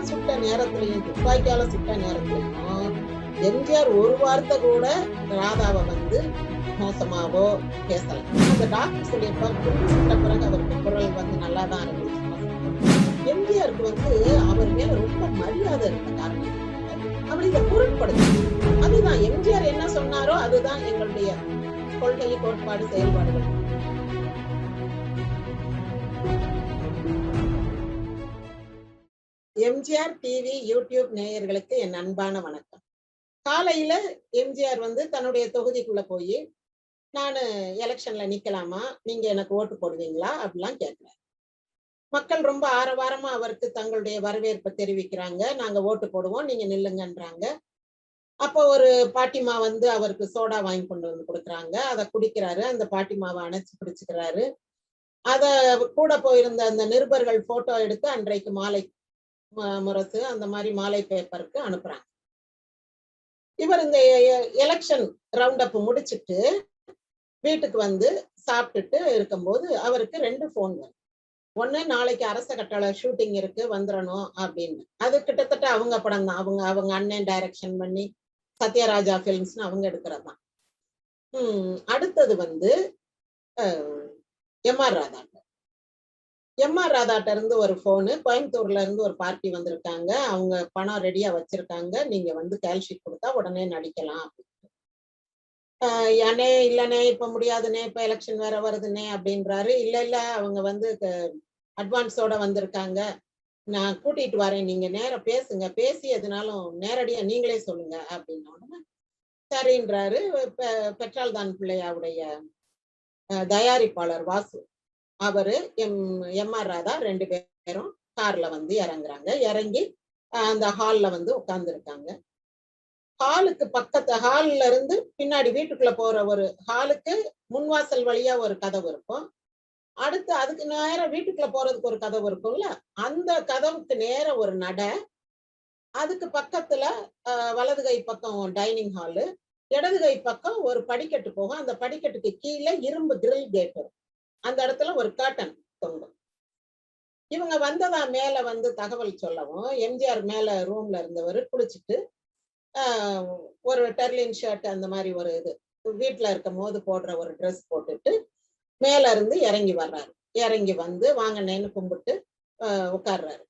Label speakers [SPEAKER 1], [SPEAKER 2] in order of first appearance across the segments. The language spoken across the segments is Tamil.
[SPEAKER 1] கண்ணு சுட்ட நேரத்திலையும் துப்பாக்கியால சுட்ட நேரத்திலையும் எம்ஜிஆர் ஒரு வார்த்தை கூட ராதாவை வந்து மோசமாவோ பேசல. அந்த டாக்டர் சொல்லியிருப்பார் குண்டு சுட்ட பிறகு அவருக்கு குரல் வந்து நல்லா தான் இருந்துச்சு. எம்ஜிஆருக்கு வந்து அவர் மேல ரொம்ப மரியாதை இருந்த காரணம் அவர் இதை பொருட்படுத்த அதுதான் எம்ஜிஆர் என்ன சொன்னாரோ அதுதான் எங்களுடைய கொள்கை கோட்பாடு செயல்பாடுகள். எம்ஜிஆர் டிவி யூடியூப் நேயர்களுக்கு என் அன்பான வணக்கம். காலையில எம்ஜிஆர் வந்து தன்னுடைய தொகுதிக்குள்ள போய் நான் எலெக்ஷன்ல நிக்கலாமா? நீங்க எனக்கு ஓட்டு போடுவீங்களா? அப்படிலாம் கேட்கிறாரு மக்கள் ரொம்ப ஆரவாரமா அவருக்கு தங்களுடைய வரவேற்பை தெரிவிக்கிறாங்க. நாங்க ஓட்டு போடுவோம் நீங்க நில்லுங்கன்றாங்க. அப்போ ஒரு பாட்டிமா வந்து அவருக்கு சோடா வாங்கி கொண்டு வந்து கொடுக்குறாங்க. அதை குடிக்கிறாரு. அந்த பாட்டிமாவை அணைச்சி பிடிச்சுக்கிறாரு. அத கூட போயிருந்த அந்த நிருபர்கள் போட்டோ எடுத்து அன்றைக்கு மாலை முரசு அந்த மாதிரி மாலை பேப்பருக்கு அனுப்புறாங்க. இவர் இந்த எலெக்ஷன் ரவுண்ட் அப் முடிச்சுட்டு வீட்டுக்கு வந்து சாப்பிட்டுட்டு இருக்கும்போது அவருக்கு ரெண்டு போன் வரும். ஒண்ணு நாளைக்கு அரச கட்டளை ஷூட்டிங் இருக்கு வந்துடணும் அப்படின்னு. அது கிட்டத்தட்ட அவங்க படம் தான். அவங்க அவங்க அண்ணன் டைரக்ஷன் பண்ணி சத்யராஜா பிலிம்ஸ்னு அவங்க எடுக்கிறது தான். உம் அடுத்தது வந்து M R Radha M R ராதாட்ட இருந்து ஒரு போனு கோயம்புத்தூர்ல இருந்து ஒரு பார்ட்டி வந்திருக்காங்க. அவங்க பணம் ரெடியா வச்சிருக்காங்க. நீங்க வந்து கேல்ஷீட் கொடுத்தா உடனே நடிக்கலாம் ஏனே இல்லனே இப்ப முடியாதுனே இப்ப எலெக்ஷன் வேற வருதுனே அப்படின்றாரு. இல்ல இல்ல அவங்க வந்து அட்வான்ஸோட வந்திருக்காங்க. நான் கூட்டிட்டு வரேன். நீங்க நேரம் பேசுங்க. பேசி எதுனாலும் நேரடியா நீங்களே சொல்லுங்க அப்படின்ன உடனே சரின்றாரு. பெட்ரால் தான் பிள்ளையாவுடைய தயாரிப்பாளர் வாசு. அவரு எம் எம் ஆர் ராதா ரெண்டு பேரும் கார்ல வந்து இறங்குறாங்க. இறங்கி அந்த ஹால்ல வந்து உட்கார்ந்துருக்காங்க. ஹாலுக்கு பக்கத்து ஹால்ல இருந்து பின்னாடி வீட்டுக்குள்ள போற ஒரு ஹாலுக்கு முன்வாசல் வழியா ஒரு கதவு இருக்கும். அடுத்து அதுக்கு நேரம் வீட்டுக்குள்ள போறதுக்கு ஒரு கதவு இருக்கும்ல? அந்த கதவுக்கு நேர ஒரு நட. அதுக்கு பக்கத்துல வலது கை பக்கம் டைனிங் ஹாலு இடது கை பக்கம் ஒரு படிக்கட்டு போகும். அந்த படிக்கட்டுக்கு கீழே இரும்பு கிரில் கேட் இருக்கும் அந்த இடத்துல ஒரு காட்டன் தொங்கும். இவங்க வந்ததா மேல வந்து தகவல் சொல்லவும் எம்ஜிஆர் மேல ரூம்ல இருந்தவர் குளிச்சுட்டு ஒரு டெர்லின் ஷர்ட் அந்த மாதிரி ஒரு இது வீட்டுல இருக்கும் போது போடுற ஒரு ட்ரெஸ் போட்டுட்டு மேல இருந்து இறங்கி வர்றாரு. இறங்கி வந்து வாங்கினேன்னு கும்பிட்டு உட்கார்றாரு.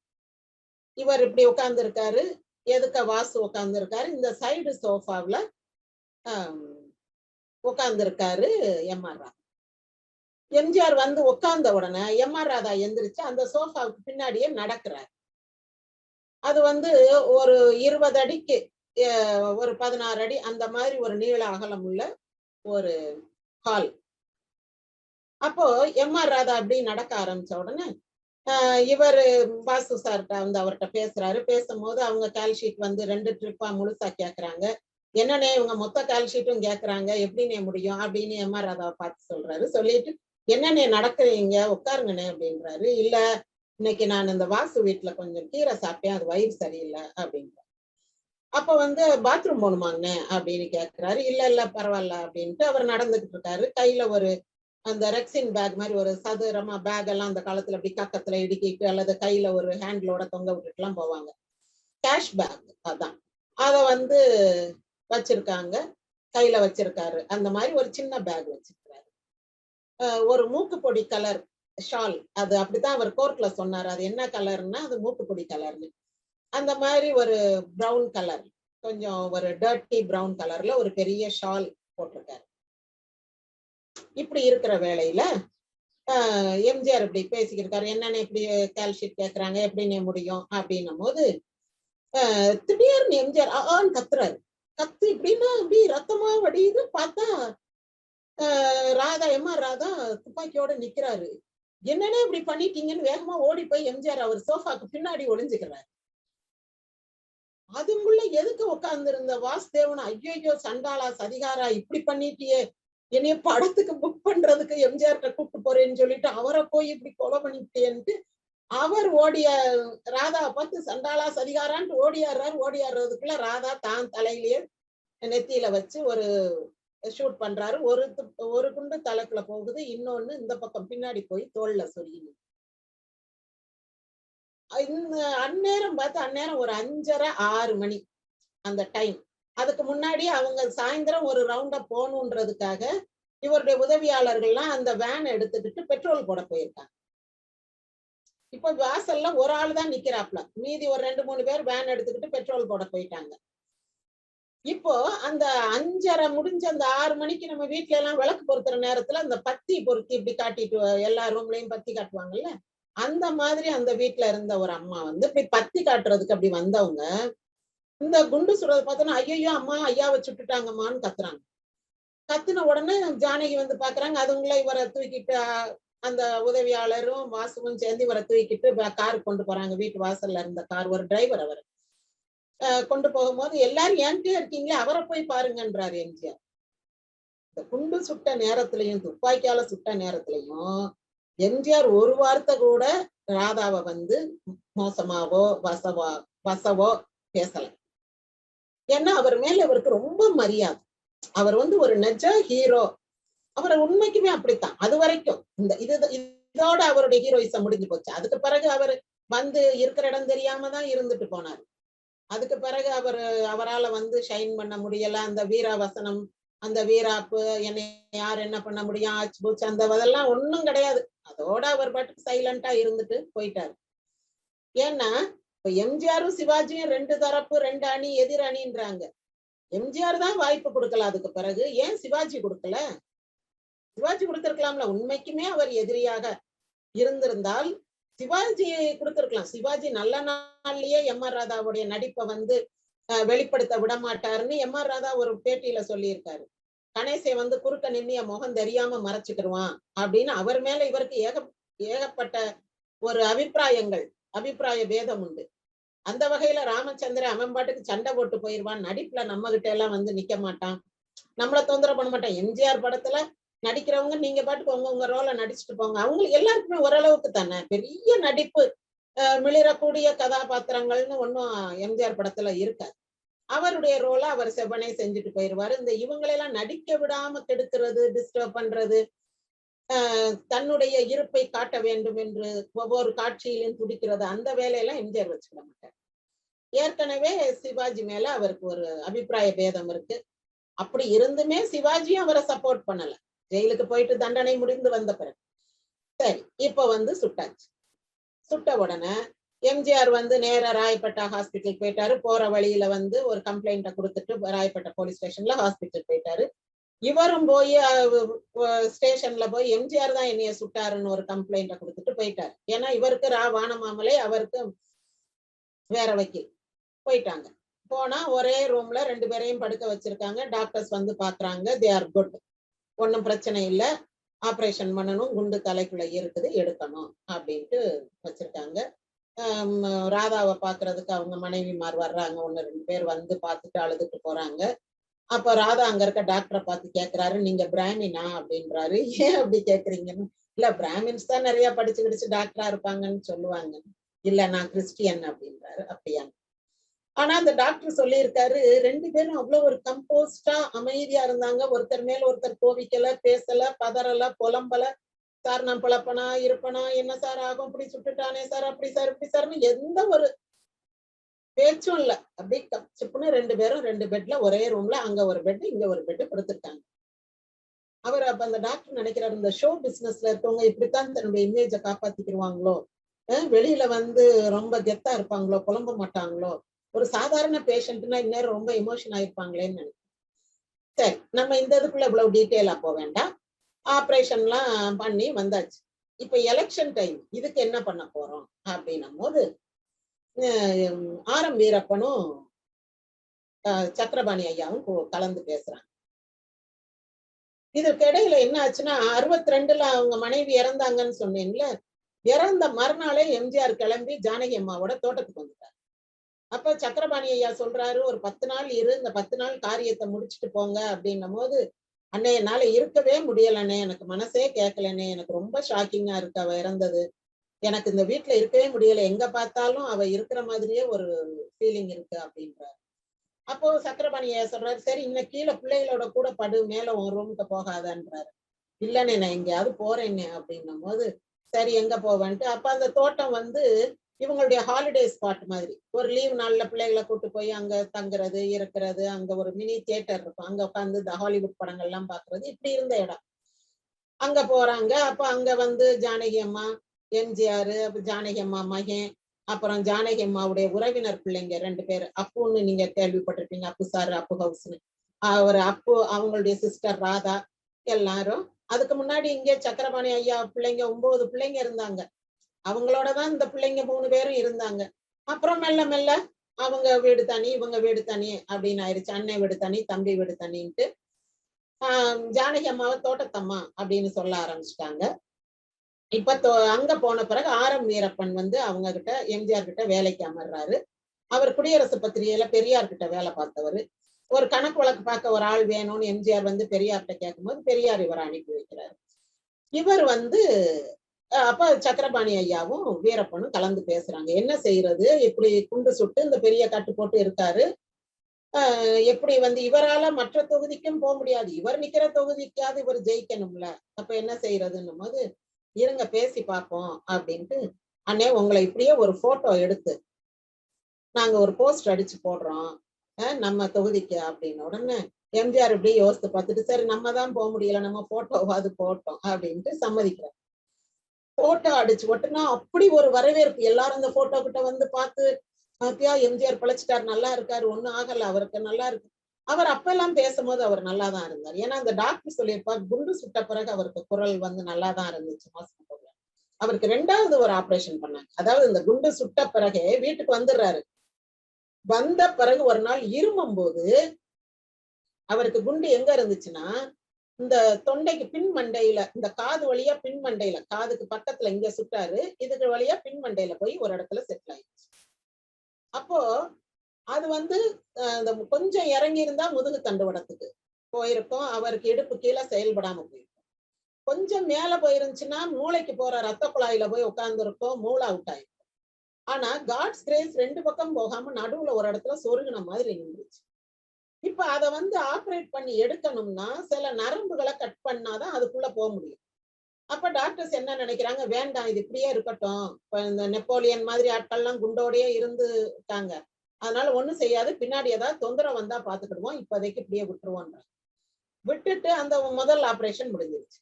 [SPEAKER 1] இவர் இப்படி உட்கார்ந்துருக்காரு. எதுக்க வாசு உட்கார்ந்துருக்காரு? இந்த சைடு சோஃபாவில் உட்கார்ந்துருக்காரு இருக்காரு எம் எம்ஜிஆர் வந்து உட்கார்ந்த உடனே எம் ஆர் ராதா எந்திரிச்சு அந்த சோஃபாவுக்கு பின்னாடியே நடக்கிறார். அது வந்து ஒரு இருபது அடிக்கு ஒரு பதினாறு அடி அந்த மாதிரி ஒரு நீள அகலம் உள்ள ஒரு ஹால் அப்போ எம் ஆர் ராதா அப்படி நடக்க ஆரம்பிச்ச உடனே இவர் வாசு சார்கிட்ட வந்து அவர்கிட்ட பேசுறாரு. பேசும்போது அவங்க கால்ஷீட் வந்து ரெண்டு ட்ரிப்பா முழுசா கேக்குறாங்க. என்னன்னே இவங்க மொத்த கால்ஷீட்டும் கேக்குறாங்க. எப்படின்னே முடியும்? அப்படின்னு எம் ஆர் ராதாவை பார்த்து சொல்றாரு. சொல்லிட்டு என்னண்ணே நடக்கிறீங்க உட்காருங்கண்ணே அப்படின்றாரு. இல்ல இன்னைக்கு நான் இந்த வாசு வீட்டுல கொஞ்சம் கீரை சாப்பிட்டேன் அது வயிறு சரியில்லை அப்படின்ற அப்ப வந்து பாத்ரூம் போகணுமாங்கண்ணே? அப்படின்னு கேட்கிறாரு இல்ல இல்ல பரவாயில்ல அப்படின்ட்டு அவர் நடந்துகிட்டு இருக்காரு. கையில ஒரு அந்த ரெக்ஸின் பேக் மாதிரி ஒரு சதுரமா பேக் எல்லாம் அந்த காலத்துல அப்படி கக்கத்துல இடுக்கிட்டு அல்லது கையில ஒரு ஹேண்ட்லோட தொங்க விட்டுட்டு எல்லாம் போவாங்க. கேஷ் பேக் அதான். அத வந்து வச்சிருக்காங்க. கையில வச்சிருக்காரு. அந்த மாதிரி ஒரு சின்ன பேக் வச்சு ஒரு மூக்குப்பொடி கலர் ஷால் அது அப்படித்தான் அவர் கோர்ட்ல சொன்னாரு. அது என்ன கலர்னா அது மூக்குப்பொடி கலர்னு அந்த மாதிரி ஒரு ப்ரௌன் கலர் கொஞ்சம் ஒரு டர்ட்டி ப்ரௌன் கலர்ல ஒரு பெரிய ஷால் போட்டிருக்காரு. இப்படி இருக்கிற வேலையில எம்ஜிஆர் இப்படி பேசிக்கிட்டு இருக்காரு என்னென்ன இப்படி கால்ஷீட் கேட்கறாங்க எப்படின்னு முடியும்? அப்படின்னும் போது திடீர்னு எம்ஜிஆர் ஆன்னு கத்துறாரு. கத்து இப்படின்னா அப்படி ரத்தமா வடியுது. பார்த்தா ராதா எம்மா ராதா துப்பாக்கியோட நிக்கிறாரு. என்னன்னே இப்படி பண்ணிட்டீங்கன்னு வேகமா ஓடி போய் எம்ஜிஆர் அவர் சோஃபாக்கு பின்னாடி ஒளிஞ்சுக்கிறாரு. அதுக்குள்ள எதுக்கு உட்கார்ந்து இருந்த வாசுதேவன் ஐயோ சண்டாளா சதிகாரா இப்படி பண்ணிட்டியே? என்னைய படத்துக்கு புக் பண்றதுக்கு எம்ஜிஆர்கிட்ட கூப்பிட்டு போறேன்னு சொல்லிட்டு அவரை போய் இப்படி கொலை பண்ணிட்டேன்ட்டு அவர் ஓடிய ராதா பார்த்து சண்டாளா சதிகாரான்ட்டு ஓடியாடுறாரு ஓடியாடுறதுக்குள்ள ராதா தான் தலையிலேயே நெத்தியில வச்சு ஒரு ஷூட் பண்றாரு. ஒரு ஒரு குண்டு தலைக்குள்ள போகுது. இன்னொன்னு இந்த பக்கம் பின்னாடி போய் தோல்ல சொல்லிடு இந்த அந்நேரம் பார்த்து அந்நேரம் ஒரு அஞ்சரை ஆறு மணி அந்த டைம் அதுக்கு முன்னாடி அவங்க சாயந்தரம் ஒரு ரவுண்ட போகணுன்றதுக்காக இவருடைய உதவியாளர்கள்லாம் அந்த வேன் எடுத்துக்கிட்டு பெட்ரோல் போட போயிருக்காங்க. இப்ப வாசல்ல ஒரு ஆள் தான் நிக்கிறாப்ல. மீதி ஒரு ரெண்டு மூணு பேர் வேன் எடுத்துக்கிட்டு பெட்ரோல் போட போயிட்டாங்க. இப்போ அந்த அஞ்சரை முடிஞ்ச அந்த ஆறு மணிக்கு நம்ம வீட்ல எல்லாம் விளக்கு பொருத்துற நேரத்துல அந்த பத்தி பொருத்தி இப்படி காட்டிட்டு எல்லா ரூம்லயும் பத்தி காட்டுவாங்கல்ல? அந்த மாதிரி அந்த வீட்ல இருந்த ஒரு அம்மா வந்து இப்படி பத்தி காட்டுறதுக்கு அப்படி வந்தவங்க இந்த குண்டு சுடுறது பார்த்தோன்னா ஐயோ அம்மா ஐயாவை சுட்டுட்டாங்கம்மான்னு கத்துறாங்க. கத்துன உடனே ஜானகி வந்து பாக்குறாங்க அதுங்கள இவரை தூக்கிட்டு அந்த உதவியாளரும் வாசுவும் சேர்ந்து இவரை தூக்கிட்டு கார் கொண்டு போறாங்க வீட்டு வாசல்ல இருந்த கார் ஒரு டிரைவர் அவர். கொண்டு போகும்போது எல்லாரும் என்கிட்டயே இருக்கீங்களே அவரை போய் பாருங்கன்றாரு எம்ஜிஆர். இந்த குண்டு சுட்ட நேரத்திலையும் துப்பாக்கியால சுட்ட நேரத்திலையும் எம்ஜிஆர் ஒரு வார்த்தை கூட ராதாவை வந்து மோசமாவோ வசவோ வசவோ பேசல. ஏன்னா அவர் மேல இவருக்கு ரொம்ப மரியாதை. அவர் வந்து ஒரு நெஜ ஹீரோ அவர் உண்மைக்குமே அப்படித்தான். அது வரைக்கும் இந்த இது இதோட அவருடைய ஹீரோயிசம் முடிஞ்சு போச்சு. அதுக்கு பிறகு அவர் வந்து இருக்கிற இடம் தெரியாம தான் இருந்துட்டு போனாரு. அதுக்கு பிறகு அவர் அவரால வந்து ஷைன் பண்ண முடியல. அந்த வீராவசனம் அந்த வீராப்பு என்னை யார் என்ன பண்ண முடியும் ஆச்சு பூச்சு அந்த அதெல்லாம் ஒன்றும் கிடையாது. அதோட அவர் பாட்டுக்கு சைலண்டா இருந்துட்டு போயிட்டாரு. ஏன்னா இப்ப எம்ஜிஆரும் சிவாஜியும் ரெண்டு தரப்பு ரெண்டு அணி எதிர் அணின்றாங்க. எம்ஜிஆர் தான் வாய்ப்பு கொடுக்கல அதுக்கு பிறகு. ஏன் சிவாஜி கொடுக்கல? சிவாஜி கொடுத்திருக்கலாம்ல. உண்மைக்குமே அவர் எதிரியாக இருந்திருந்தால் சிவாஜி கொடுத்துருக்கலாம். சிவாஜி நல்ல நாள்லயே எம் ஆர் ராதாவுடைய நடிப்பை வந்து அஹ், வெளிப்படுத்த விட மாட்டாருன்னு எம் ஆர் ராதா ஒரு பேட்டியில சொல்லியிருக்காரு. கணேசை வந்து குறுக்க நின்று முகம் தெரியாம மறைச்சுக்கிடுவான் அப்படின்னு அவர் மேல இவருக்கு ஏக ஏகப்பட்ட ஒரு அபிப்பிராயங்கள் அபிப்பிராய பேதம் உண்டு. அந்த வகையில ராமச்சந்திரன் அவன் பாட்டுக்கு சண்டை போட்டு போயிருவான். நடிப்புல நம்ம கிட்ட எல்லாம் வந்து நிக்க மாட்டான். நம்மள தொந்தரவு பண்ண மாட்டான். எம்ஜிஆர் படத்துல நடிக்கிறவங்க நீங்க பாட்டுக்கு உங்க உங்க ரோலை நடிச்சுட்டு போங்க. அவங்களுக்கு எல்லாருக்குமே ஓரளவுக்கு தானே. பெரிய நடிப்பு மிளிரக்கூடிய கதாபாத்திரங்கள்னு ஒன்றும் எம்ஜிஆர் படத்துல இருக்காது. அவருடைய ரோலை அவர் செவ்வனே செஞ்சுட்டு போயிருவாரு. இந்த இவங்களெல்லாம் நடிக்க விடாம கெடுக்கிறது டிஸ்டர்ப் பண்றது ஆஹ் தன்னுடைய இருப்பை காட்ட வேண்டும் என்று ஒவ்வொரு காட்சியிலும் துடிக்கிறது அந்த வேலையெல்லாம் எம்ஜிஆர் வச்சுக்கிட மாட்டார். ஏற்கனவே சிவாஜி மேல அவருக்கு ஒரு அபிப்பிராய பேதம் இருக்கு. அப்படி இருந்துமே சிவாஜியும் அவரை சப்போர்ட் பண்ணல. ஜெயிலுக்கு போயிட்டு தண்டனை முடிந்து வந்த பிறகு. சரி இப்ப வந்து சுட்டாச்சு. சுட்ட உடனே எம்ஜிஆர் வந்து நேரா ராயப்பேட்டா ஹாஸ்பிட்டல் போயிட்டாரு. போற வழியில வந்து ஒரு கம்ப்ளைண்ட்டை கொடுத்துட்டு ராயப்பேட்டா போலீஸ் ஸ்டேஷன்ல ஹாஸ்பிட்டல் போயிட்டாரு. இவரும் போய் ஸ்டேஷன்ல போய் எம்ஜிஆர் தான் என்னைய சுட்டாருன்னு ஒரு கம்ப்ளைண்ட்டை கொடுத்துட்டு போயிட்டாரு. ஏன்னா இவருக்கு ரா வானமாமலை அவருக்கு வேற வக்கீல் போயிட்டாங்க. போனா ஒரே ரூம்ல ரெண்டு பேரையும் படுக்க வச்சிருக்காங்க. டாக்டர்ஸ் வந்து பாக்குறாங்க. தே ஆர் குட் ஒன்றும் பிரச்சனை இல்லை. ஆப்ரேஷன் பண்ணணும். குண்டு தலைக்குள்ள இருக்குது. எடுக்கணும். அப்படின்ட்டு வச்சிருக்காங்க. ராதாவை பாக்குறதுக்கு அவங்க மனைவிமார் வர்றாங்க. ஒன்று ரெண்டு பேர் வந்து பார்த்துட்டு அழுதுட்டு போறாங்க. அப்போ ராதா அங்க இருக்க டாக்டரை பார்த்து கேக்குறாரு. நீங்க பிராமினா? அப்படின்றாரு. ஏன் அப்படி கேட்குறீங்கன்னு இல்ல பிராமின்ஸ் தான் நிறைய படிச்சு கிடிச்சு டாக்டரா இருப்பாங்கன்னு சொல்லுவாங்க. இல்ல நான் கிறிஸ்டியன். அப்படின்றாரு. அப்படியாங்க ஆனா அந்த டாக்டர் சொல்லியிருக்காரு ரெண்டு பேரும் அவ்வளவு ஒரு கம்போஸ்டா அமைதியா இருந்தாங்க. ஒருத்தர் மேல ஒருத்தர் கோவிக்கல பேசல பதறல புலம்பல. சார் நான் பிழப்பனா இருப்பனா என்ன சார் ஆகும்? இப்படி சுட்டுட்டானே சார் அப்படி சார் இப்படி சார்னு எந்த ஒரு பேச்சும் இல்ல. அப்படியே சிப்புன்னு ரெண்டு பேரும் ரெண்டு பெட்ல ஒரே ரூம்ல அங்க ஒரு பெட் இங்க ஒரு பெட் படுத்திருக்காங்க அவர் அப்ப அந்த டாக்டர் நினைக்கிறாரு இந்த ஷோ பிசினஸ்ல இருக்கவங்க இப்படித்தான் தன்னுடைய இமேஜ காப்பாத்திக்கிடுவாங்களோ? வெளியில வந்து ரொம்ப கெத்தா இருப்பாங்களோ? புலம்ப மாட்டாங்களோ? ஒரு சாதாரண பேஷண்ட்னா இந்நேரம் ரொம்ப எமோஷன் ஆயிருப்பாங்களேன்னு நினைக்கிறேன். சரி நம்ம இந்த இதுக்குள்ள இவ்வளவு டீட்டெயிலா போக வேண்டாம். ஆப்ரேஷன்லாம் பண்ணி வந்தாச்சு. இப்ப எலெக்ஷன் டைம் இதுக்கு என்ன பண்ண போறோம் அப்படின்னும் போது ஆரம் ஆர் எம் வீரப்பனும் அஹ் சக்கரபாணி ஐயாவும் கலந்து பேசுறாங்க. இதற்கு இடையில என்ன ஆச்சுன்னா அறுபத்தி ரெண்டுல அவங்க மனைவி இறந்தாங்கன்னு சொன்னேன்ல. இறந்த மறுநாளே எம்ஜிஆர் கிளம்பி ஜானகி அம்மாவோட தோட்டத்துக்கு வந்துட்டார். அப்ப சக்கரபாணி ஐயா சொல்றாரு ஒரு பத்து நாள் இரு இந்த பத்து நாள் காரியத்தை முடிச்சுட்டு போங்க அப்படின்னும் போது அண்ணே என்னால இருக்கவே முடியலண்ணே எனக்கு மனசே கேட்கலண்ணே எனக்கு ரொம்ப ஷாக்கிங்கா இருக்கு அவ இறந்தது. எனக்கு இந்த வீட்ல இருக்கவே முடியல எங்க பார்த்தாலும் அவ இருக்கிற மாதிரியே ஒரு ஃபீலிங் இருக்கு அப்படின்றாரு. அப்போ சக்கரபாணி ஐயா சொல்றாரு சரி இன்னும் கீழே பிள்ளைகளோட கூட படு மேல உன் ரூமுக்கு போகாதன்றாரு. இல்லண்ணே நான் எங்கேயாவது போறேன்னு அப்படின்னும் போது சரி எங்க போவேன்ட்டு? அப்ப அந்த தோட்டம் வந்து இவங்களுடைய ஹாலிடே ஸ்பாட் மாதிரி. ஒரு லீவ் நாள்ல பிள்ளைகளை கூட்டு போய் அங்க தங்குறது இருக்கிறது அங்க ஒரு மினி தியேட்டர் இருக்கும். அங்க உட்காந்து இந்த ஹாலிவுட் படங்கள் எல்லாம் பாக்குறது. இப்படி இருந்த இடம். அங்க போறாங்க. அப்ப அங்க வந்து ஜானகி அம்மா எம்ஜிஆர் ஜானகி அம்மா மகன் அப்புறம் ஜானகி அம்மாவுடைய உறவினர் பிள்ளைங்க ரெண்டு பேர். அப்புன்னு நீங்க கேள்விப்பட்டிருப்பீங்க அப்பு சார் அப்பு ஹவுஸ்னு அவர் அப்பு அவங்களுடைய சிஸ்டர் ராதா எல்லாரும். அதுக்கு முன்னாடி இங்கே சக்கரபாணி ஐயா பிள்ளைங்க ஒன்பது பிள்ளைங்க இருந்தாங்க. அவங்களோட தான் இந்த பிள்ளைங்க மூணு பேரும் இருந்தாங்க. அப்புறம் மெல்ல மெல்ல அவங்க வீடு தனி இவங்க வீடு தனி அப்படின்னு ஆயிடுச்சு. அண்ணன் வீடு தனி தம்பி வீடு தனின்ட்டு. ஆஹ் ஜானகி அம்மாவை தோட்டத்தம்மா அப்படின்னு சொல்ல ஆரம்பிச்சிட்டாங்க. இப்ப தோ- அங்க போன பிறகு ஆர் எம் வீரப்பன் வந்து அவங்க கிட்ட எம்ஜிஆர் கிட்ட வேலைக்கு அமர்றாரு. அவர் குடியரசு பத்திரிகையில பெரியார் கிட்ட வேலை பார்த்தவர். ஒரு கணக்கு வழக்கு பார்க்க ஒரு ஆள் வேணும்னு எம்ஜிஆர் வந்து பெரியார்கிட்ட கேட்கும்போது பெரியார் இவரை அனுப்பி வைக்கிறாரு. இவர் வந்து அப்ப சக்கரபாணி ஐயாவும் வீரப்பனும் கலந்து பேசுறாங்க. என்ன செய்யறது? இப்படி குண்டு சுட்டு இந்த பெரிய கட்டு போட்டு இருக்காரு. ஆஹ் எப்படி வந்து இவரால மற்ற தொகுதிக்கும் போக முடியாது. இவர் நிக்கிற தொகுதிக்காவது இவர் ஜெயிக்கணும்ல. அப்ப என்ன செய்யறதுன்னும் போது இருங்க பேசி பார்ப்போம் அப்படின்ட்டு அண்ணே உங்களை இப்படியே ஒரு போட்டோ எடுத்து நாங்க ஒரு போஸ்ட் அடிச்சு போடுறோம். அஹ் நம்ம தொகுதிக்கு அப்படின்னு உடனே எம்ஜிஆர் இப்படி யோசித்து பார்த்துட்டு சரி நம்ம தான் போக முடியல. நம்ம போட்டோவாது போட்டோம் அப்படின்ட்டு சம்மதிக்கிறோம் போட்டோ அடிச்சு ஒட்டுனா அப்படி ஒரு வரவேற்பு. எல்லாரும் இந்த போட்டோ கிட்ட வந்து பார்த்து பாத்தியா எம்ஜிஆர் பிழைச்சிட்டார் நல்லா இருக்காரு ஒன்னும் ஆகல அவருக்கு நல்லா இருக்கு. அவர் அப்பெல்லாம் பேசும்போது அவர் நல்லா தான் இருந்தார். ஏன்னா அந்த டாக்டர் சொல்லியிருப்பார் குண்டு சுட்ட பிறகு அவருக்கு குரல் வந்து நல்லா தான் இருந்துச்சு மாசம் அவருக்கு ரெண்டாவது ஒரு ஆபரேஷன் பண்ணாங்க. அதாவது இந்த குண்டு சுட்ட பிறகே வீட்டுக்கு வந்துடுறாரு. வந்த பிறகு ஒரு நாள் இருமும் போது அவருக்கு குண்டு எங்க இருந்துச்சுன்னா இந்த தொண்டைக்கு பின் மண்டையில இந்த காது வழியா பின் மண்டையில காதுக்கு பக்கத்துல இங்க சுட்டாரு இதுக்கு வழியா பின் மண்டையில போய் ஒரு இடத்துல செட்டில் ஆயிடுச்சு. அப்போ அது வந்து அந்த கொஞ்சம் இறங்கி இருந்தா முதுகு தண்டுவடத்துக்கு போயிருக்கும் அவருக்கு இடுப்பு கீழே செயல்படாம போயிருக்கும். கொஞ்சம் மேல போயிருந்துச்சுன்னா மூளைக்கு போற ரத்த குழாயில போய் உட்கார்ந்துருக்கும் மூளை அவுட் ஆயிருக்கும் ஆனா காட்ஸ் கிரேஸ் ரெண்டு பக்கம் போகாம நடுவுல ஒரு இடத்துல சொருகின மாதிரி நின்றுச்சு. இப்ப அத வந்து ஆப்ரேட் பண்ணி எடுக்கணும்னா சில நரம்புகளை கட் பண்ணாதான் அதுக்குள்ள போக முடியும். அப்ப டாக்டர்ஸ் என்ன நினைக்கிறாங்க? வேண்டாம் இது இப்படியே இருக்கட்டும். இப்ப இந்த நெப்போலியன் மாதிரி ஆட்கள்லாம் குண்டோடயே இருந்துட்டாங்க. அதனால ஒண்ணும் செய்யாது. பின்னாடி ஏதாவது தொந்தரவு வந்தா பாத்துக்கிடுவோம். இப்போதைக்கு இப்படியே விட்டுருவோன்ற விட்டுட்டு அந்த முதல் ஆபரேஷன் முடிஞ்சிருச்சு.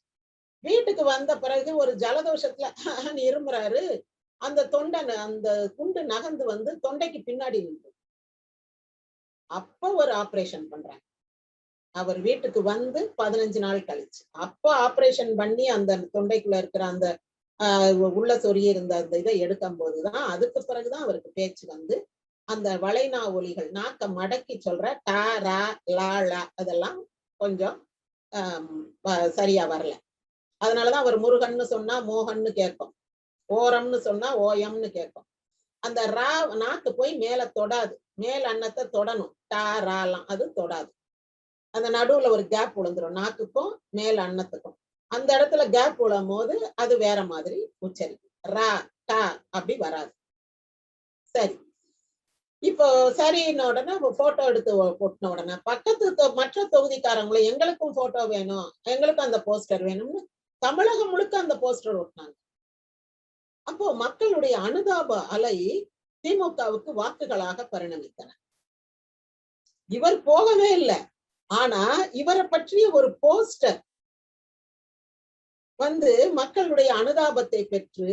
[SPEAKER 1] வீட்டுக்கு வந்த பிறகு ஒரு ஜலதோஷத்துல இருமுறாரு. அந்த தொண்டை அந்த குண்டு நகர்ந்து வந்து தொண்டைக்கு பின்னாடி நின்று அப்ப ஒரு ஆபரேஷன் பண்றாங்க. அவர் வீட்டுக்கு வந்து பதினஞ்சு நாள் கழிச்சு. அப்ப ஆபரேஷன் பண்ணி அந்த தொண்டைக்குள்ள இருக்கிற அந்த ஆஹ் உள்ள சொறி இருந்த அந்த இதை எடுக்கும் போதுதான் அதுக்கு பிறகுதான் அவருக்கு பேச்சு வந்து அந்த வளைனா ஒலிகள் நாக்க மடக்கி சொல்ற டா ரா லா லா அதெல்லாம் கொஞ்சம் சரியா வரல. அதனாலதான் அவர் முருகன்னு சொன்னா மோகன்னு கேட்கும் ஓரம்னு சொன்னா ஓயம்னு கேட்கும் அந்த ரா நாக்கு போய் மேல தொடாது. மேல் அன்னத்தை தொடணும். டா ராலாம் அது தொடாது. அந்த நடுவுல ஒரு கேப் விழுந்துரும் நாக்குக்கும் மேல் அன்னத்துக்கும். அந்த இடத்துல கேப் விழும் போது அது வேற மாதிரி உச்சரிக்கும். ரா டா அப்படி வராது. சரி. இப்போ சரின்ன உடனே போட்டோ எடுத்து போட்டின உடனே பக்கத்து தொ- மற்ற தொகுதிக்காரங்களும் எங்களுக்கும் போட்டோ வேணும். எங்களுக்கும் அந்த போஸ்டர் வேணும்னு தமிழகம் முழுக்க அந்த போஸ்டர் ஒட்டினாங்க. அப்போ மக்களுடைய அனுதாப அலை திமுகவுக்கு வாக்குகளாக பரிணமித்தன. இவர் போகவே இல்லை. ஆனா இவரை பற்றிய ஒரு போஸ்டர் வந்து மக்களுடைய அனுதாபத்தை பெற்று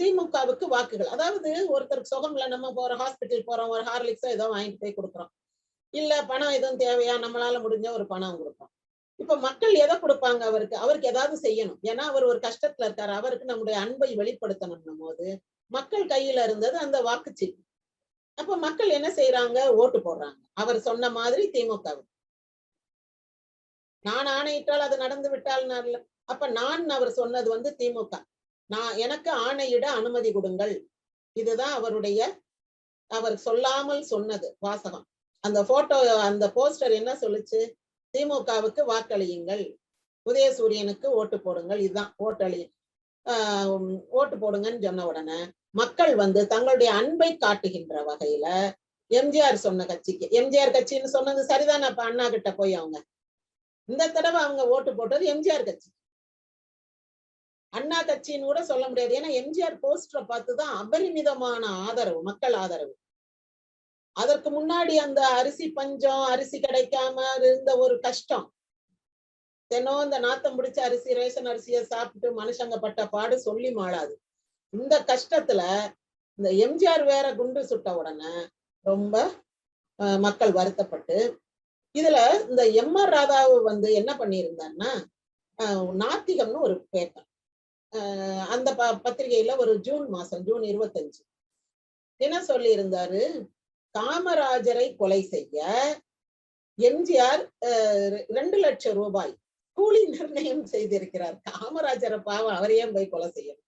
[SPEAKER 1] திமுகவுக்கு வாக்குகள் அதாவது ஒருத்தருக்கு சுகம் இல்ல நம்ம போற ஹாஸ்பிட்டல் போறோம் ஒரு ஹார்லிக்ஸோ ஏதோ வாங்கிட்டு போய் கொடுக்குறோம். இல்ல பணம் எதுவும் தேவையா நம்மளால முடிஞ்ச ஒரு பணம் கொடுப்போம். இப்ப மக்கள் எதை கொடுப்பாங்க அவருக்கு? அவருக்கு ஏதாவது செய்யணும். ஏன்னா அவர் ஒரு கஷ்டத்துல இருக்காரு. அவருக்கு நம்முடைய அன்பை வெளிப்படுத்தணும் போது மக்கள் கையில இருந்தது அந்த வாக்குச்சீட்டு அப்ப மக்கள் என்ன செய்யறாங்க ஓட்டு போடுறாங்க. அவர் சொன்ன மாதிரி திமுக நான் ஆணையிட்டால் அது நடந்து விட்டால் நல்ல அப்ப நான் அவர் சொன்னது வந்து திமுக. நான் எனக்கு ஆணையிட அனுமதி கொடுங்கள். இதுதான் அவருடைய அவர் சொல்லாமல் சொன்னது வாசகம். அந்த போட்டோ அந்த போஸ்டர் என்ன சொல்லுச்சு? திமுகவுக்கு வாக்களியுங்கள். உதயசூரியனுக்கு ஓட்டு போடுங்கள். இதுதான் ஓட்டளி. ஓட்டு போடுங்கன்னு சொன்ன உடனே மக்கள் வந்து தங்களுடைய அன்பை காட்டுகின்ற வகையில எம்ஜிஆர் சொன்ன கட்சிக்கு எம்ஜிஆர் கட்சின்னு சொன்னது சரிதான்? அப்ப அண்ணா கிட்ட போய் அவங்க. இந்த தடவை அவங்க ஓட்டு போட்டது எம்ஜிஆர் கட்சி. அண்ணா கட்சின்னு கூட சொல்ல முடியாது. ஏன்னா எம்ஜிஆர் போஸ்டரை பார்த்துதான் அபரிமிதமான ஆதரவு மக்கள் ஆதரவு. அதற்கு முன்னாடி அந்த அரிசி பஞ்சம் அரிசி கிடைக்காம இருந்த ஒரு கஷ்டம். தினம் இந்த நாத்தம் பிடிச்ச அரிசி ரேஷன் அரிசியை சாப்பிட்டு மனுஷங்க பட்ட பாடு சொல்லி மாளாது. இந்த கஷ்டத்துல இந்த எம்ஜிஆர் வேற குண்டு சுட்ட உடனே ரொம்ப அஹ், மக்கள் வருத்தப்பட்டு இதுல இந்த எம் ஆர் ராதாவு வந்து என்ன பண்ணியிருந்தாருன்னா நாத்திகம்னு ஒரு பேப்பர் அந்த ப பத்திரிகையில ஒரு ஜூன் மாசம் ஜூன் இருபத்தஞ்சு. என்ன சொல்லி இருந்தாரு காமராஜரை கொலை செய்ய எம்ஜிஆர் அஹ், ரெண்டு லட்சம் ரூபாய் கூலி நிர்ணயம் செய்திருக்கிறார். காமராஜரை பாவம் அவரையே போய் கொலை செய்யணும்?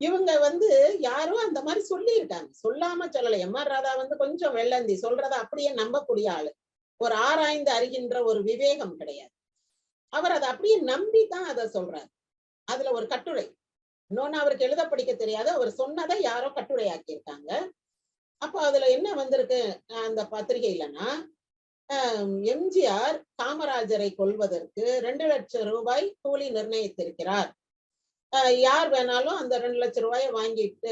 [SPEAKER 1] இவங்க வந்து யாரோ அந்த மாதிரி சொல்லியிருக்காங்க சொல்லாம சொல்லலை. எம் ஆர் ராதா வந்து கொஞ்சம் வெள்ளந்தி. சொல்றத அப்படியே நம்பக்கூடிய ஆளு. ஒரு ஆராய்ந்து அறிகின்ற ஒரு விவேகம் கிடையாது. அவர் அதை அப்படியே நம்பி தான் அதை சொல்றாரு. அதுல ஒரு கட்டுரை. இன்னொன்னு அவருக்கு எழுத படிக்க தெரியாது அவர் சொன்னதை யாரோ கட்டுரையாக்கியிருக்காங்க. அப்போ அதுல என்ன வந்திருக்கு? அந்த பத்திரிகையிலன்னா ஆஹ் எம்ஜிஆர் காமராஜரை கொல்வதற்கு ரெண்டு லட்சம் ரூபாய் கூலி நிர்ணயித்திருக்கிறார். ஆஹ் யார் வேணாலும் அந்த ரெண்டு லட்சம் ரூபாயை வாங்கிட்டு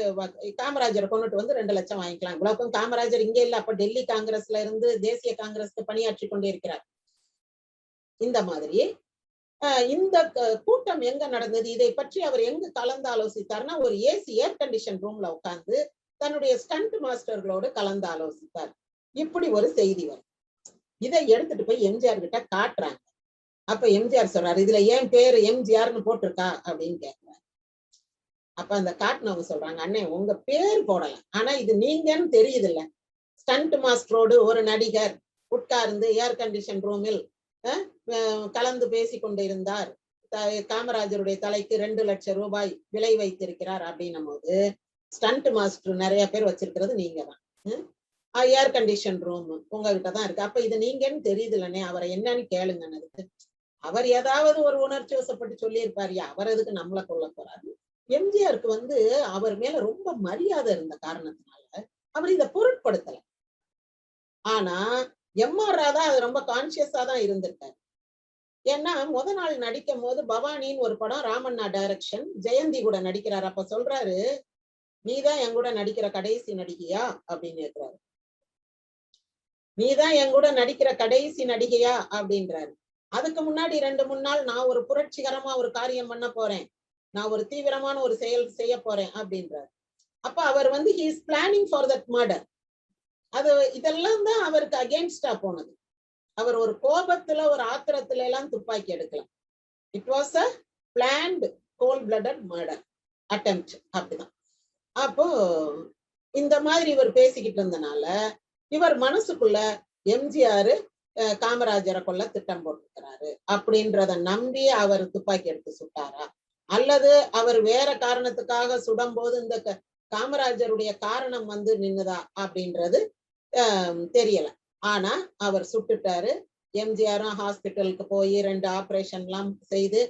[SPEAKER 1] காமராஜரை கொண்டுட்டு வந்து ரெண்டு லட்சம் வாங்கிக்கலாம். இவ்வளவுக்கும் காமராஜர் இங்கே இல்ல. அப்ப டெல்லி காங்கிரஸ்ல இருந்து தேசிய காங்கிரஸ்க்கு பணியாற்றி கொண்டிருக்கிறார். இந்த மாதிரி ஆஹ் இந்த கூட்டம் எங்க நடந்தது? இதை பற்றி அவர் எங்கு கலந்து ஆலோசித்தார்னா ஒரு ஏசி ஏர் கண்டிஷன் ரூம்ல உட்கார்ந்து தன்னுடைய ஸ்டண்ட் மாஸ்டர்களோடு கலந்து ஆலோசித்தார் இப்படி ஒரு செய்தி வரும். இதை எடுத்துட்டு போய் எம்ஜிஆர் கிட்ட காட்டுறாங்க. அப்ப எம்ஜிஆர் சொல்றாரு இதுல ஏன் பேரு எம்ஜிஆர்னு போட்டிருக்கா? அப்படின்னு கேக்குறாரு. அப்ப அந்த காட்டினவங்க சொல்றாங்க அண்ணே உங்க பேர் போடலாம். ஆனா இது நீங்கன்னு தெரியுது இல்ல ஸ்டண்ட் மாஸ்டரோடு ஒரு நடிகர் உட்கார்ந்து ஏர் கண்டிஷன் ரூமில் கலந்து பேசி கொண்டிருந்தார். காமராஜருடைய தலைக்கு ரெண்டு லட்சம் ரூபாய் விலை வைத்திருக்கிறார் அப்படின்னும் போது ஸ்டண்ட் மாஸ்டர் நிறைய பேர் வச்சிருக்கிறது நீங்க தான் ஏர் கண்டிஷன் ரூம் உங்ககிட்ட தான் இருக்கு. அப்ப இது நீங்கன்னு தெரியுது இல்லனே அவரை என்னன்னு கேளுங்க அதுக்கு. அவர் ஏதாவது ஒரு உணர்ச்சி வசப்பட்டு சொல்லியிருப்பாரு. அவர் அதுக்கு நம்மளை கொல்ல போறாரு? எம்ஜிஆருக்கு வந்து அவர் மேல ரொம்ப மரியாதை இருந்த காரணத்தினால அவர் இதை பொருட்படுத்தல. ஆனா எம் ஆர் ராதா அது ரொம்ப கான்சியஸா தான் இருந்திருக்காரு. ஏன்னா முத நாள் நடிக்கும் போது பவானின்னு ஒரு படம் ராமண்ணா டைரக்ஷன் ஜெயந்தி கூட நடிக்கிறார். அப்ப சொல்றாரு நீதான் என் கூட நடிக்கிற கடைசி நடிகையா? அப்படின்னு கேட்கிறாரு நீதான் என் கூட நடிக்கிற கடைசி நடிகையா? அப்படின்றாரு. அதுக்கு முன்னாடி ரெண்டு மூணு நாள் நான் ஒரு புரட்சிகரமா ஒரு காரியம் பண்ண போறேன். நான் ஒரு தீவிரமான ஒரு செயல் செய்ய போறேன் அப்படின்றாரு. அப்ப அவர் வந்து he is planning for that murder அது இதெல்லாம் தான் அவருக்கு அகேன்ஸ்டா போனது. அவர் ஒரு கோபத்துல ஒரு ஆத்திரத்துல எல்லாம் துப்பாக்கி எடுக்கலாம். It was a planned cold blooded murder attempt அப்படிதான். அப்போ இந்த மாதிரி இவர் பேசிக்கிட்டு இருந்தனால இவர் மனசுக்குள்ள எம்ஜிஆர் காமராஜரை கொல்ல திட்டம் போட்டிருக்கிறாரு அப்படின்றத நம்பி அவர் துப்பாக்கி எடுத்து சுட்டாரா? அல்லது அவர் வேற காரணத்துக்காக சுடும்போது இந்த காமராஜருடைய காரணம் வந்து நின்னுதா அப்படின்றது ஆஹ் தெரியல. ஆனா அவர் சுட்டுட்டாரு. எம்ஜிஆரும் ஹாஸ்பிட்டலுக்கு போய் ரெண்டு ஆபரேஷன் எல்லாம் செய்து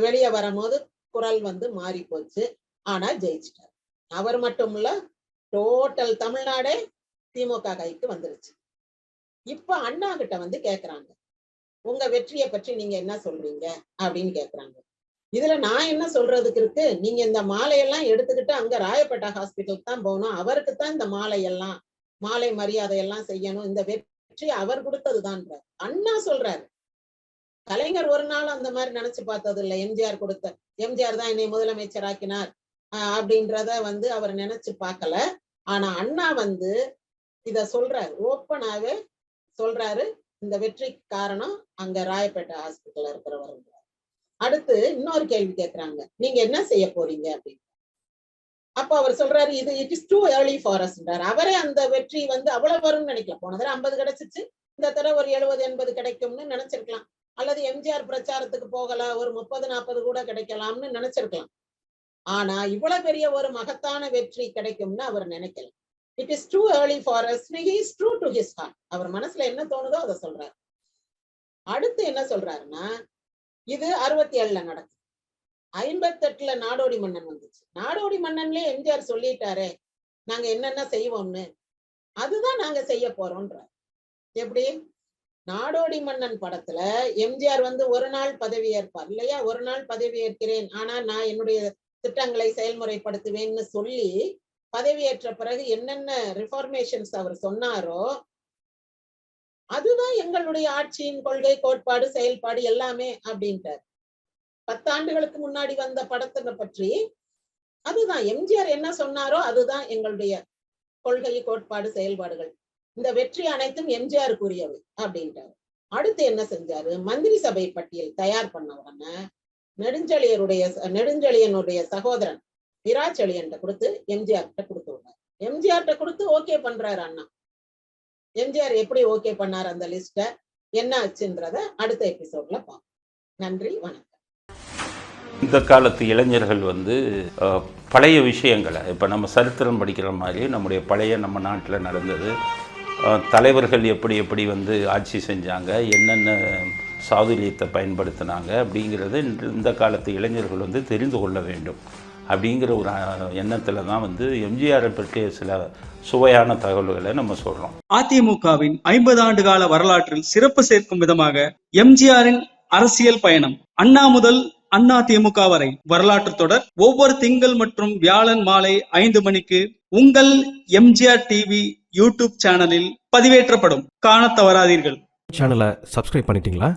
[SPEAKER 1] வெளியே வரும்போது குரல் வந்து மாறி போச்சு ஆனா ஜெயிச்சிட்டார். அவர் மட்டும் இல்ல டோட்டல் தமிழ்நாடே திமுக கைக்கு வந்துருச்சு. இப்ப அண்ணா கிட்ட வந்து கேக்குறாங்க. உங்க வெற்றியை பற்றி நீங்க என்ன சொல்றீங்க? அப்படின்னு கேக்குறாங்க. இதுல நான் என்ன சொல்றதுக்கு இருக்கு? நீங்க இந்த மாலையெல்லாம் எடுத்துக்கிட்டு அங்க ராயப்பேட்டா ஹாஸ்பிட்டலுக்கு தான் போகணும். அவருக்கு தான் இந்த மாலையெல்லாம் மாலை மரியாதை எல்லாம் செய்யணும். இந்த வெற்றி அவர் கொடுத்ததுதான் அண்ணா சொல்றாரு. கலைஞர் ஒரு நாள் அந்த மாதிரி நினைச்சு பார்த்தது இல்ல. எம்ஜிஆர் கொடுத்த எம்ஜிஆர் தான் என்னை முதலமைச்சர் ஆக்கினார் அப்படின்றத வந்து அவர் நினைச்சு பார்க்கல. ஆனா அண்ணா வந்து இத சொல்றாரு. ஓப்பனாவே சொல்றாரு இந்த வெற்றிக்கு காரணம் அங்க ராயப்பேட்டை ஹாஸ்பிட்டல்ல இருக்கிறவர் அடுத்து இன்னொரு கேள்வி கேக்குறாங்க. நீங்க என்ன செய்ய போறீங்க அப்படின்னு. அப்ப அவர் சொல்றாரு இது இட் இஸ் டூ ஏர்லி ஃபாரஸ்ட்ன்றார் அவரே அந்த வெற்றி வந்து அவ்வளவு வரும்னு நினைக்கல. போன தடவை ஐம்பது கிடைச்சிச்சு. இந்த தடவை ஒரு எழுபது எண்பது கிடைக்கும்னு நினைச்சிருக்கலாம். அல்லது எம்ஜிஆர் பிரச்சாரத்துக்கு போகலாம் ஒரு முப்பது நாற்பது கூட கிடைக்கலாம்னு நினைச்சிருக்கலாம். ஆனா இவ்வளவு பெரிய ஒரு மகத்தான வெற்றி கிடைக்கும்னு அவர் நினைக்கல. It is too early forest is true to his heart அவர் மனசுல என்ன தோணுதோ அதை சொல்றாரு. அடுத்து என்ன சொல்றாருன்னா இது அறுபத்தி ஏழுல நடக்குது. ஐம்பத்தெட்டுல நாடோடி மன்னன் வந்துச்சு. நாடோடி மன்னன்லயே எம்ஜிஆர் சொல்லிட்டாரே நாங்க என்னென்ன செய்வோம்னு. அதுதான் நாங்க செய்ய போறோம்ன்ற எப்படி? நாடோடி மன்னன் படத்துல எம்ஜிஆர் வந்து ஒரு நாள் பதவி ஏற்பார் இல்லையா? ஒரு நாள் பதவி ஏற்கிறேன் ஆனா நான் என்னுடைய திட்டங்களை செயல்முறைப்படுத்துவேன்னு சொல்லி பதவியேற்ற பிறகு என்னென்ன ரிஃபார்மேஷன்ஸ் அவர் சொன்னாரோ அதுதான் எங்களுடைய ஆட்சியின் கொள்கை கோட்பாடு செயல்பாடு எல்லாமே அப்படின்ட்டார் பத்தாண்டுகளுக்கு முன்னாடி வந்த படத்தை பற்றி அதுதான். எம்ஜிஆர் என்ன சொன்னாரோ அதுதான் எங்களுடைய கொள்கை கோட்பாடு செயல்பாடுகள். இந்த வெற்றி அனைத்தும் எம்ஜிஆருக்குரியவை கூறியவை அடுத்து என்ன செஞ்சாரு? மந்திரி சபை பட்டியல் தயார் பண்ண உடனே நெடுஞ்செழியருடைய நெடுஞ்செழியனுடைய சகோதரன் விராச்செழியன்ட்ட கொடுத்து எம்ஜிஆர் கிட்ட கொடுத்து விடுறாரு. எம்ஜிஆர் கொடுத்து ஓகே பண்றாரு அண்ணா. எம்ஜிஆர் எப்படி ஓகே பண்ணார் அந்த லிஸ்ட என்ன ஆச்சுன்றத அடுத்த எபிசோட்ல பார்ப்போம். நன்றி வணக்கம்.
[SPEAKER 2] இந்த காலத்து இளைஞர்கள் வந்து பழைய விஷயங்களை இப்போ நம்ம சரித்திரம் படிக்கிற மாதிரி நம்முடைய பழைய நம்ம நாட்டில் நடந்தது. தலைவர்கள் எப்படி எப்படி வந்து ஆட்சி செஞ்சாங்க என்னென்ன சாதுரியத்தை பயன்படுத்தினாங்க அப்படிங்கிறத இந்த- இந்த காலத்து இளைஞர்கள் வந்து தெரிந்து கொள்ள வேண்டும். அப்படிங்கிற ஒரு எண்ணத்தில் தான் வந்து எம்ஜிஆரை பற்றிய சில சுவையான தகவல்களை நம்ம சொல்கிறோம்
[SPEAKER 3] அதிமுகவின் ஐம்பது ஆண்டு கால வரலாற்றில் சிறப்பு சேர்க்கும் விதமாக எம்ஜிஆரின் அரசியல் பயணம் அண்ணா முதல் அண்ணா திமுக வரை. வரலாற்று தொடர் ஒவ்வொரு திங்கள் மற்றும் வியாழன் மாலை ஐந்து மணிக்கு உங்கள் எம்ஜிஆர் டிவி யூடியூப் சேனலில் பதிவேற்றப்படும். காணத் தவறாதீர்கள்.
[SPEAKER 4] சேனலை சப்ஸ்கிரைப் பண்ணிட்டீங்களா?